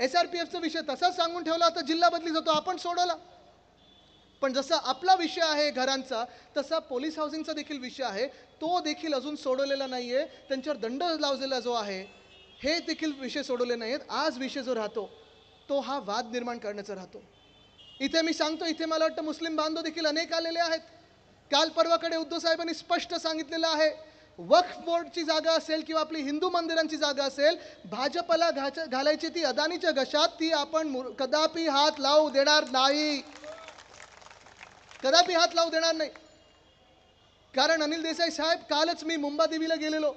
S R P एफचा विषय तसाच सांगून ठेवला तर जिल्हा बदली जातो आपण सोडवला. पण जसा आपला विषय आहे घरांचा तसा पोलीस हाऊसिंगचा देखील विषय आहे. तो देखील अजून सोडवलेला नाही आहे त्यांच्यावर दंड लावलेला जो आहे हे देखील विषय सोडवले नाही आहेत आज विषय जो राहतो तो हा वाद निर्माण करण्याचा राहतो. इथे मी सांगतो इथे मला वाटतं मुस्लिम बांधव देखील अनेक आलेले आहेत. काल परवाकडे उद्धव साहेबांनी स्पष्ट सांगितलेलं आहे वक्फ बोर्डची जागा असेल किंवा आपली हिंदू मंदिरांची जागा असेल भाजपला घाच घालायची ती अदानीच्या घशात ती आपण कदापि हात लावू देणार नाही. कदापि हात लावू देणार नाही. कारण अनिल देसाई साहेब कालच मी मुंबादेवीला गेलेलो.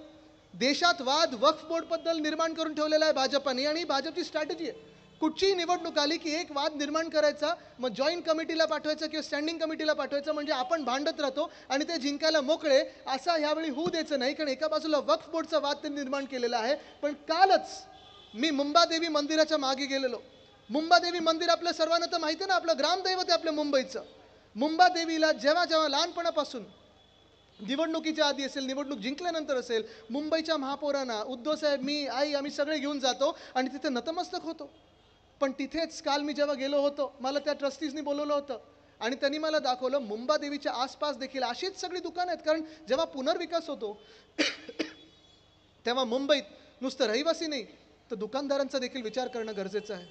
देशात वाद वक्फ बोर्डबद्दल निर्माण करून ठेवलेला आहे भाजपाने आणि भाजपची स्ट्रॅटेजी आहे. कुठचीही निवडणूक आली की एक वाद निर्माण करायचा मग जॉईंट कमिटीला पाठवायचा किंवा स्टँडिंग कमिटीला पाठवायचं म्हणजे आपण भांडत राहतो आणि ते जिंकायला मोकळे असा ह्यावेळी होऊ द्यायचं नाही कारण एका बाजूला वक्फ बोर्डचा वाद त्यांनी निर्माण केलेला आहे. पण कालच मी मुंबादेवी मंदिराच्या मागे गेलेलो. मुंबादेवी मंदिर आपल्या सर्वांना तर माहिती आहे ना आपलं ग्रामदैवत आहे आपल्या मुंबईचं. मुंबादेवीला जेव्हा जेव्हा लहानपणापासून निवडणुकीच्या आधी असेल निवडणूक जिंकल्यानंतर असेल मुंबईच्या महापौरांना उद्धव साहेब मी आई आम्ही सगळे घेऊन जातो आणि तिथे नतमस्तक होतो. पण तिथेच काल मी जेव्हा गेलो होतो मला त्या ट्रस्टीजनी बोलवलं होतं. आणि त्यांनी मला दाखवलं मुंबादेवीच्या आसपास देखील अशीच सगळी दुकानं आहेत. कारण जेव्हा पुनर्विकास होतो तेव्हा मुंबईत नुसतं रहिवासी नाही तर दुकानदारांचा देखील विचार करणं गरजेचं आहे.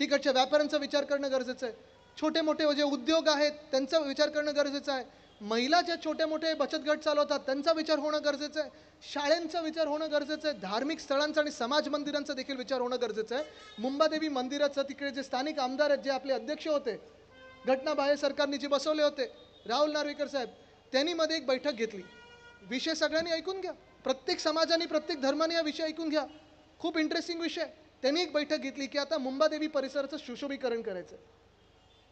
तिकडच्या व्यापाऱ्यांचा विचार करणं गरजेचं आहे. छोटे मोठे जे उद्योग आहेत त्यांचा विचार करणं गरजेचं आहे. महिला ज्या छोटे मोठे बचत गट चालवतात त्यांचा विचार होणं गरजेचं आहे. शाळेंचा विचार होणं गरजेचं आहे. धार्मिक स्थळांचा आणि समाज मंदिरांचा देखील विचार होणं गरजेचं आहे. मुंबादेवी मंदिराचं तिकडे जे स्थानिक आमदार आहेत जे आपले अध्यक्ष होते घटनाबाह्य सरकारने जे बसवले होते राहुल नार्वेकर साहेब त्यांनी मध्ये एक बैठक घेतली. विषय सगळ्यांनी ऐकून घ्या. प्रत्येक समाजाने प्रत्येक धर्माने हा विषय ऐकून घ्या. खूप इंटरेस्टिंग विषय त्यांनी एक बैठक घेतली की आता मुंबादेवी परिसराचं सुशोभीकरण करायचं.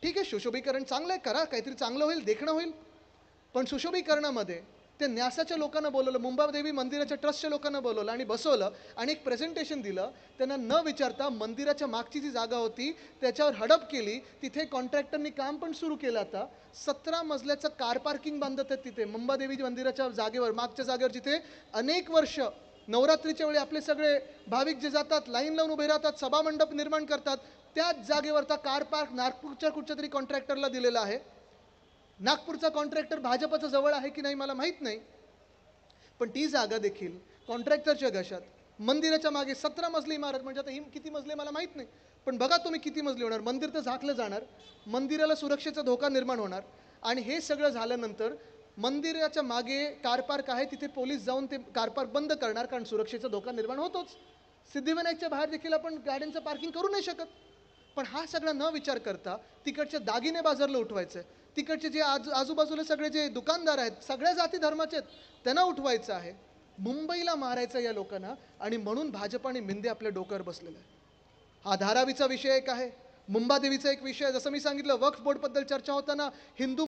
ठीक आहे सुशोभीकरण चांगलं आहे करा काहीतरी चांगलं होईल देखणं होईल. पण सुशोभीकरणामध्ये ते न्यासाच्या लोकांना बोलवलं मुंबादेवी मंदिराच्या ट्रस्टच्या लोकांना बोलवलं आणि बसवलं आणि एक प्रेझेंटेशन दिलं. त्यांना न विचारता मंदिराच्या मागची जी जागा होती त्याच्यावर हडप केली. तिथे कॉन्ट्रॅक्टरनी काम पण सुरू केलं आता. सतरा मजल्याचं कार पार्किंग बांधत आहेत तिथे. मुंबादेवी मंदिराच्या जागेवर मागच्या जागेवर जिथे अनेक वर्ष नवरात्रीच्या वेळी आपले सगळे भाविक जे जातात लाईन लावून उभे राहतात सभामंडप निर्माण करतात त्याच जागेवरचा कार पार्क नागपूरच्या कुठच्या तरी कॉन्ट्रॅक्टरला दिलेला आहे. नागपूरचा कॉन्ट्रॅक्टर भाजपचा जवळ आहे की नाही मला माहीत नाही. पण ती जागा देखील कॉन्ट्रॅक्टरच्या घशात मंदिराच्या मागे सतरा मजली इमारत म्हणजे आता ही किती मजली मला माहीत नाही. पण बघा तुम्ही किती मजली होणार. मंदिर तर झाकलं जाणार मंदिराला सुरक्षेचा धोका निर्माण होणार. आणि हे सगळं झाल्यानंतर मंदिराच्या मागे कार पार्क आहे तिथे पोलीस जाऊन ते कार पार्क बंद करणार कारण सुरक्षेचा धोका निर्माण होतोच. सिद्धिविनायकच्या बाहेर देखील आपण गाड्यांचं पार्किंग करू नाही शकत. पण हा सगळा न विचार करता तिकडचे दागिने बाजारला उठवायचं आहे तिकडचे जे आज आजूबाजूला सगळे जे दुकानदार आहेत सगळ्या जाती धर्माचे आहेत त्यांना उठवायचं आहे. मुंबईला मारायचं या लोकांना आणि म्हणून भाजप आणि मिंदे आपल्या डोक्यावर बसलेलं आहे हा धारावीचा विषय एक आहे. मुंबादेवीचा एक विषय जसं मी सांगितलं वक्फ बोर्डबद्दल चर्चा होताना हिंदू